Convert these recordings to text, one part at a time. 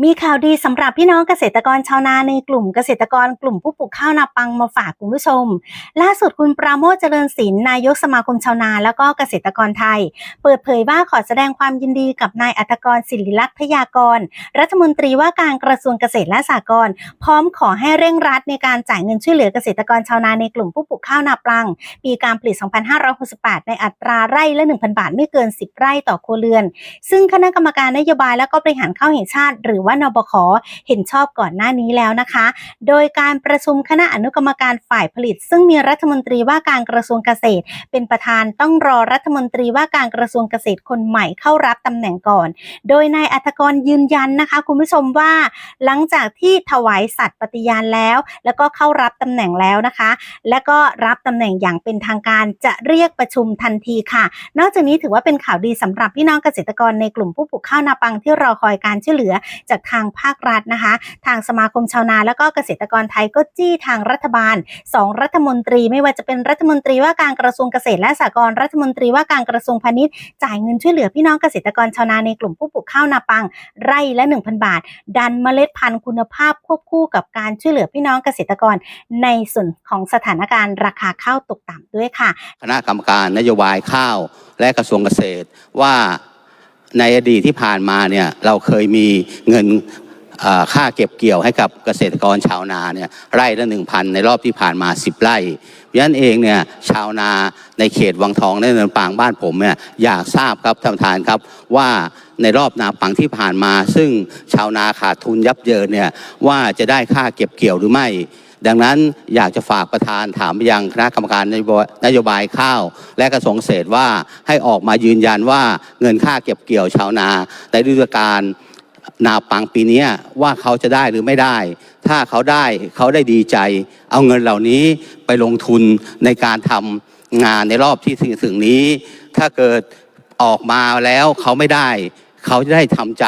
มีข่าวดีสำหรับพี่น้องเกษตรกรชาวนาในกลุ่มเกษตรกรกลุ่มผู้ปลูกข้าวนาปังมาฝากคุณผู้ชม ล่าสุดคุณปราโมทเจริญศิลป์นายกสมาคมชาวนาแล้วก็เกษตรกรไทย เปิดเผยว่าขอแสดงความยินดีกับนายอัตกรศิริลักษณ์ทยากร รัฐมนตรีว่าการกระทรวงเกษตรและสหกรณ์พร้อมขอให้เร่งรัดในการจ่ายเงินช่วยเหลือเกษตรกรชาวนาในกลุ่มผู้ปลูกข้าวนาปัง ปีการผลิต 2568 ในอัตราไร่ละ 1,000 บาทไม่เกิน 10 ไร่ต่อครัวเรือน ซึ่งคณะกรรมการนโยบายและก็บริหารข้าวแห่งชาติหรือว่านบขเห็นชอบก่อนหน้านี้แล้วนะคะ โดยการประชุมคณะอนุกรรมการฝ่ายผลิต ซึ่งมีรัฐมนตรีว่าการกระทรวงเกษตร เป็นประธานต้องรอรัฐมนตรีว่าการกระทรวงเกษตรคนใหม่เข้ารับตำแหน่งก่อน โดยนายอัธกรยืนยันนะคะ คุณผู้ชมว่า หลังจากที่ถวายสัตย์ปฏิญาณแล้ว แล้วก็เข้ารับตำแหน่งแล้วนะคะ และก็รับตำแหน่งอย่างเป็นทางการจะเรียกประชุมทันทีค่ะ นอกจากนี้ถือว่าเป็นข่าวดีสำหรับพี่น้องเกษตรกรในกลุ่มผู้ปลูกข้าวนาปังที่รอคอยการช่วยเหลือจากทางภาครัฐนะคะ ทางสมาคมชาวนาแล้วก็เกษตรกรไทยก็จี้ทางรัฐบาลสองรัฐมนตรีไม่ว่าจะเป็นรัฐมนตรีว่าการกระทรวงเกษตรและสหกรณ์รัฐมนตรีว่าการกระทรวงพาณิชย์จ่ายเงินช่วยเหลือพี่น้องเกษตรกรชาวนาในกลุ่มผู้ปลูกข้าวนาปังไร่ละ 1,000 บาท ดันเมล็ดพันธุ์คุณภาพควบคู่กับการช่วยเหลือพี่น้องเกษตรกรในส่วนของสถานการณ์ราคาข้าวตกต่ำด้วยค่ะ คณะกรรมการนโยบายข้าวและกระทรวงเกษตรว่า ในอดีตที่ผ่านมาเนี่ยเราเคยมีเงินค่าเก็บเกี่ยวให้กับเกษตรกรชาวนาเนี่ยไร่ละหนึ่งพันในรอบที่ผ่านมา 10 ไร่เพราะฉะนั้นเองเนี่ยชาวนาในเขตวังทองในเนินปางบ้านผมเนี่ยอยากทราบครับท่านประธานครับว่าในรอบนาปังที่ผ่านมา ซึ่งชาวนาขาดทุนยับเยินเนี่ยว่าจะได้ค่าเก็บเกี่ยวหรือไม่ ดังนั้นอยากจะฝากประธานถามไปยังคณะกรรมการนโยบายข้าว และกระทรวงเกษตรว่าให้ออกมายืนยันว่าเงินค่าเก็บเกี่ยวชาวนาในฤดูกาลนาปังปีนี้ว่าเขาจะได้หรือไม่ได้ ถ้าเขาได้เขาได้ดีใจ เอาเงินเหล่านี้ไปลงทุนในการทำงานในรอบที่ถึงนี้ ถ้าเกิดออกมาแล้วเขาไม่ได้ เขาจะได้ทำใจ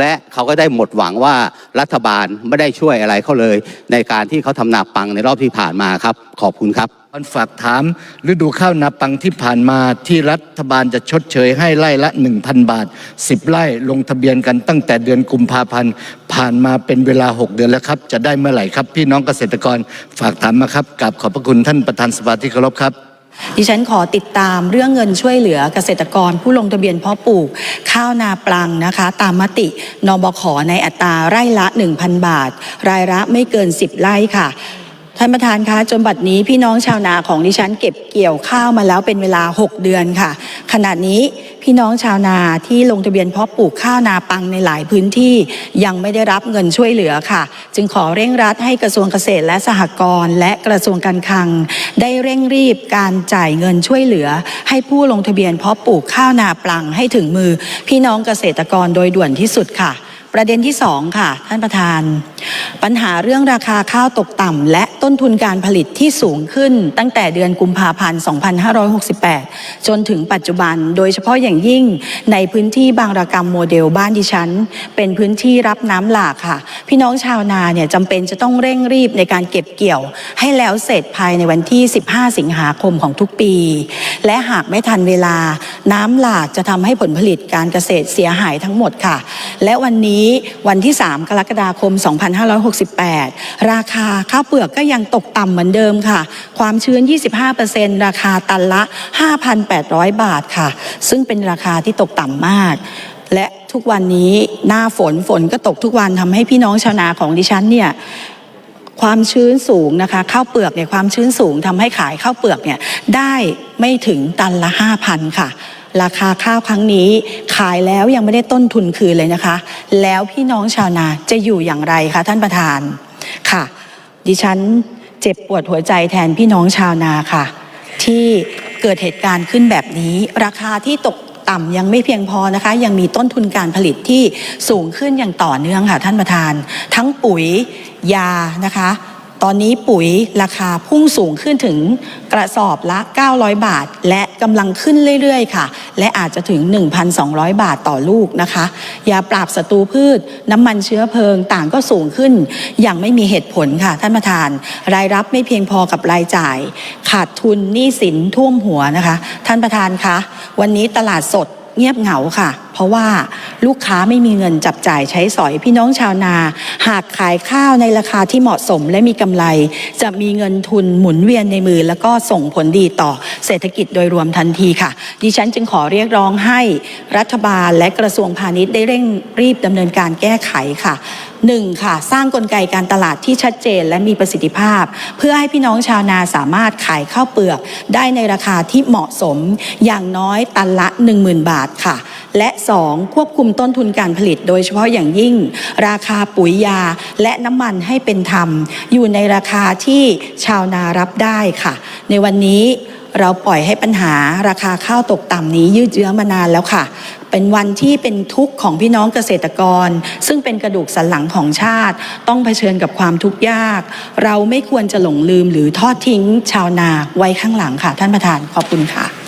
และเขาก็ได้หมดหวังว่ารัฐบาลไม่ได้ช่วยอะไรเขาเลย ในการที่เขาทำนาปังในรอบที่ผ่านมาครับ ขอบคุณครับมันฝากถามฤดูข้าวนาปังที่ผ่านมาที่รัฐบาลจะชดเชยให้ไร่ละ 1,000 บาท 10 ไร่ลงทะเบียนกันตั้งแต่เดือนกุมภาพันธ์ผ่านมาเป็นเวลา 6 เดือนแล้วครับ จะได้เมื่อไหร่ครับ พี่น้องเกษตรกรฝากถามมาครับกับขอบพระคุณท่านประธานสภาที่เคารพครับ ดิฉันขอติดตามเรื่องเงินช่วยเหลือเกษตรกรผู้ลงทะเบียนเพาะปลูก ข้าวนาปลังนะคะ ตามมตินบขในอัตราไร่ละ 1,000 บาท รายละไม่เกิน 10 ไร่ค่ะท่านประธานคะจนบัดนี้พี่น้องชาวนาของดิฉันเก็บเกี่ยวข้าวมาแล้วเป็นเวลา 6 เดือนค่ะ ขณะนี้ พี่น้องชาวนาที่ลงทะเบียนเพาะปลูกข้าวนาปังในหลายพื้นที่ยังไม่ได้รับเงินช่วยเหลือค่ะ จึงขอเร่งรัดให้กระทรวงเกษตรและสหกรณ์และกระทรวงการคลัง ได้เร่งรีบการจ่ายเงินช่วยเหลือ ให้ผู้ลงทะเบียนเพาะปลูกข้าวนาปังให้ถึงมือ พี่น้องเกษตรกรโดยด่วนที่สุดค่ะ ประเด็นที่สองค่ะ ท่านประธาน ปัญหาเรื่องราคาข้าวตกต่ำและต้นทุนการผลิตที่สูงขึ้น ตั้งแต่เดือนกุมภาพันธ์ 2568 จนถึงปัจจุบัน โดยเฉพาะอย่างยิ่งในพื้นที่บางระกรรมโมเดลบ้านดิฉัน เป็นพื้นที่รับน้ำหลากค่ะ พี่น้องชาวนาเนี่ยจำเป็นจะต้องเร่งรีบในการเก็บเกี่ยว ให้แล้วเสร็จภายในวันที่ 15 สิงหาคมของทุกปี และหากไม่ทันเวลาน้ำหลากจะทำให้ผลผลิตการเกษตรเสียหายทั้งหมดค่ะ และวันนี้วันที่ 3 กรกฎาคม 2568 ราคาข้าวเปลือกก็ยังตกต่ำเหมือนเดิมค่ะ ความชื้น 25%ราคาตันละ 5,800 บาทค่ะ ซึ่งเป็นราคาที่ตกต่ำมาก และทุกวันนี้หน้าฝนฝนก็ตกทุกวันทำให้พี่น้องชาวนาของดิฉันเนี่ยความชื้นสูงนะคะข้าวเปลือกเนี่ยความชื้นสูงทำให้ขายข้าวเปลือกเนี่ยได้ไม่ถึงตันละ5,000ค่ะ ราคาข้าวครั้งนี้ ขายแล้วยังไม่ได้ต้นทุนคืนเลยนะคะ แล้วพี่น้องชาวนาจะอยู่อย่างไรคะท่านประธานค่ะ ดิฉันเจ็บปวดหัวใจแทนพี่น้องชาวนาค่ะ ที่เกิดเหตุการณ์ขึ้นแบบนี้ ราคาที่ตกต่ำยังไม่เพียงพอนะคะ ยังมีต้นทุนการผลิตที่สูงขึ้นอย่างต่อเนื่องค่ะท่านประธาน ทั้งปุ๋ยยานะคะ ตอนนี้ปุ๋ยราคาพุ่งสูงขึ้นถึงกระสอบละ 900 บาท และกำลังขึ้นเรื่อยๆ ค่ะ และอาจจะถึง 1,200 บาทต่อลูกนะคะยาปราบศัตรูพืช น้ำมันเชื้อเพลิงต่างก็สูงขึ้น อย่างไม่มีเหตุผลค่ะ ท่านประธาน รายรับไม่เพียงพอกับรายจ่าย ขาดทุนหนี้สินท่วมหัวนะคะ ท่านประธานคะวันนี้ตลาดสดเงียบเหงาค่ะ เพราะว่าลูกค้าไม่มีเงินจับจ่ายใช้สอยพี่น้องชาวนา หากขายข้าวในราคาที่เหมาะสมและมีกำไร จะมีเงินทุนหมุนเวียนในมือ แล้วก็ส่งผลดีต่อเศรษฐกิจโดยรวมทันทีค่ะ ดิฉันจึงขอเรียกร้องให้รัฐบาลและกระทรวงพาณิชย์ได้เร่งรีบดำเนินการแก้ไขค่ะหนึ่งค่ะสร้างกลไกการตลาดที่ชัดเจนและมีประสิทธิภาพ เพื่อให้พี่น้องชาวนาสามารถขายข้าวเปลือก ได้ในราคาที่เหมาะสมอย่างน้อยตันละ 10,000 บาทค่ะ และ 2. ควบคุมต้นทุนการผลิต โดยเฉพาะอย่างยิ่ง ราคาปุ๋ยยาและน้ำมันให้เป็นธรรม อยู่ในราคาที่ชาวนารับได้ค่ะ ในวันนี้เราปล่อยให้ปัญหาราคาข้าวตกต่ำนี้ยืดเยื้อมานานแล้วค่ะ เป็นวันที่เป็นทุกข์ของพี่น้องเกษตรกร ซึ่งเป็นกระดูกสันหลังของชาติ ต้องเผชิญกับความทุกข์ยาก เราไม่ควรจะหลงลืมหรือทอดทิ้งชาวนาไว้ข้างหลังค่ะ ท่านประธานขอบคุณค่ะ